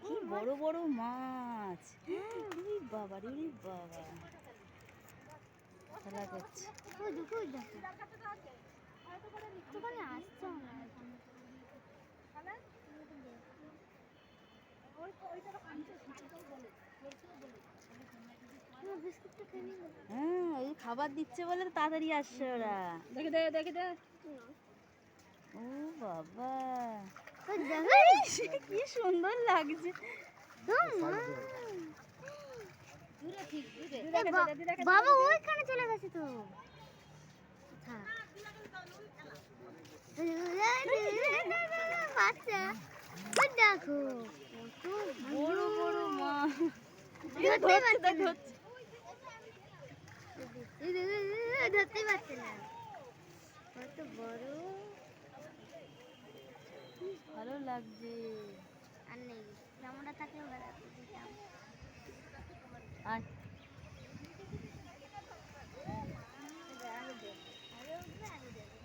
কি বড় বড় মাছ। উরি বাবা রে বাবা। খেলা করছে। দেখো দেখো। হ্যাঁ ওই খাবার দিচ্ছে বলে তো তাড়াতাড়ি আসছে ওরা। দেখে দে দেখে দে। বাবা। কি সুন্দর লাগছে। বাবা ওইখানে চলে গেছে তো। বাচ্চা দেখো বড় বড় ধরতে পারছে না। কত বড়। ভালো লাগছে। আর নেই। জামাটা থাকলে বেড়াতে দিতাম। আর আরও দে আরও উঠবে আরও দেবে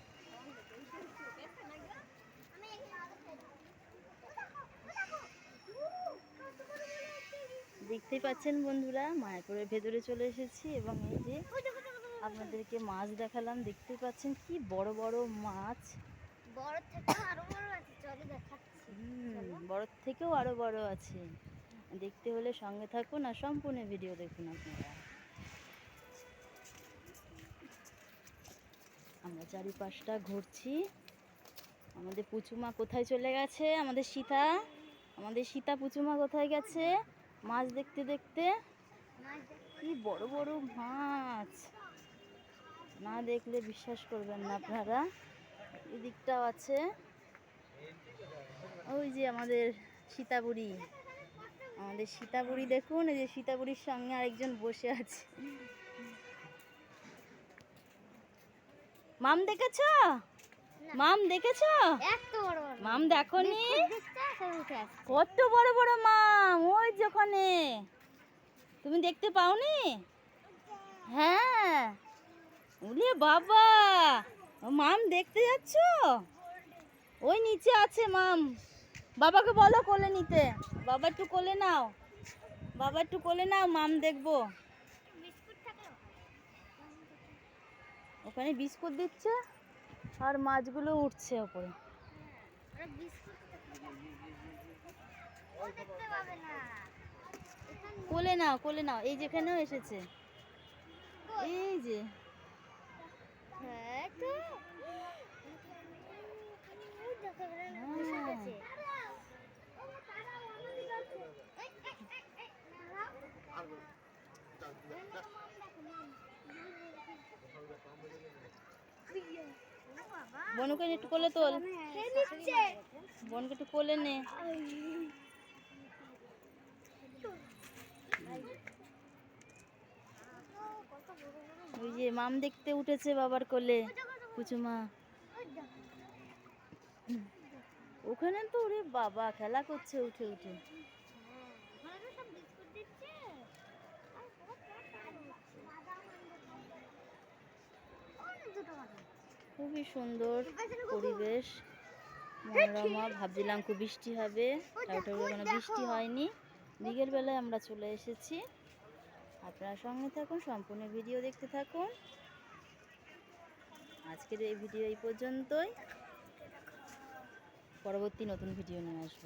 দেখতেই পাচ্ছেন বন্ধুরা মায়াপুরের ভেতরে চলে এসেছি এবং এই যে আপনাদেরকে মাছ দেখালাম দেখতেই পাচ্ছেন কি বড় বড় মাছ। বড় থেকে আরও বড় আছে চলো হুম, বড় থেকেও আরও বড় আছে। দেখতে হলে সঙ্গে থাকুন আর সম্পূর্ণ ভিডিও দেখুন আপনারা। আমরা চারিপাশটা ঘুরছি। আমাদের পুচুমা কোথায় চলে গেছে? আমাদের সীতা। আমাদের সীতা পুচুমা কোথায় গেছে? মাছ দেখতে দেখতে। কি বড় বড় মাছ। না দেখলে বিশ্বাস করবেন না আপনারা। এদিকটাও আছে। ওই যে আমাদের সীতাবুড়ি। আমাদের সীতাবুড়ি দেখুন এই যে সীতাবুড়ির সঙ্গে আরেকজন বসে আছে। মাম দেখেছ? মাম দেখেছ? এত বড় বড় মাম। দেখনি? উঠে আসছে কত বড় বড় মাম ওই যে ওখানে। তুমি দেখতে পাওনি? হ্যাঁ। উলে বাবা ও মাম দেখতে যাচ্ছ? ওই নিচে আছে মাম। বাবাকে বলো কোলে নিতে। বাবা একটু কোলে নাও। বাবা একটু কোলে নাও, মাম দেখব। ওখানে বিস্কুট দিচ্ছে, আর মাছগুলো উঠছে ওপরে। কোলে নাও কোলে নাও। এই যেখানেও এসেছে। এই যে হ্যাঁ তো ওই দেখো ওরা বসে হ্যাঁ। আছে বনুকে একটু কোলে তোল। বোনকে একটু কোলে নে। ওই যে মাম দেখতে উঠেছে বাবার কোলে, কুচুমা। ওখানে তো ওরে বাবা, খেলা করছে উঠে উঠে। খুবই সুন্দর পরিবেশ। মনোরমা ভাবছিলাম খুব বৃষ্টি হবে তারপরে কোনো বৃষ্টি হয়নি। বিকেলবেলায় আমরা চলে এসেছি। আপনারা সঙ্গে থাকুন সম্পূর্ণ ভিডিও দেখতে থাকুন। আজকের এই ভিডিও এই পর্যন্তই। পরবর্তী নতুন ভিডিও নিয়ে আসব।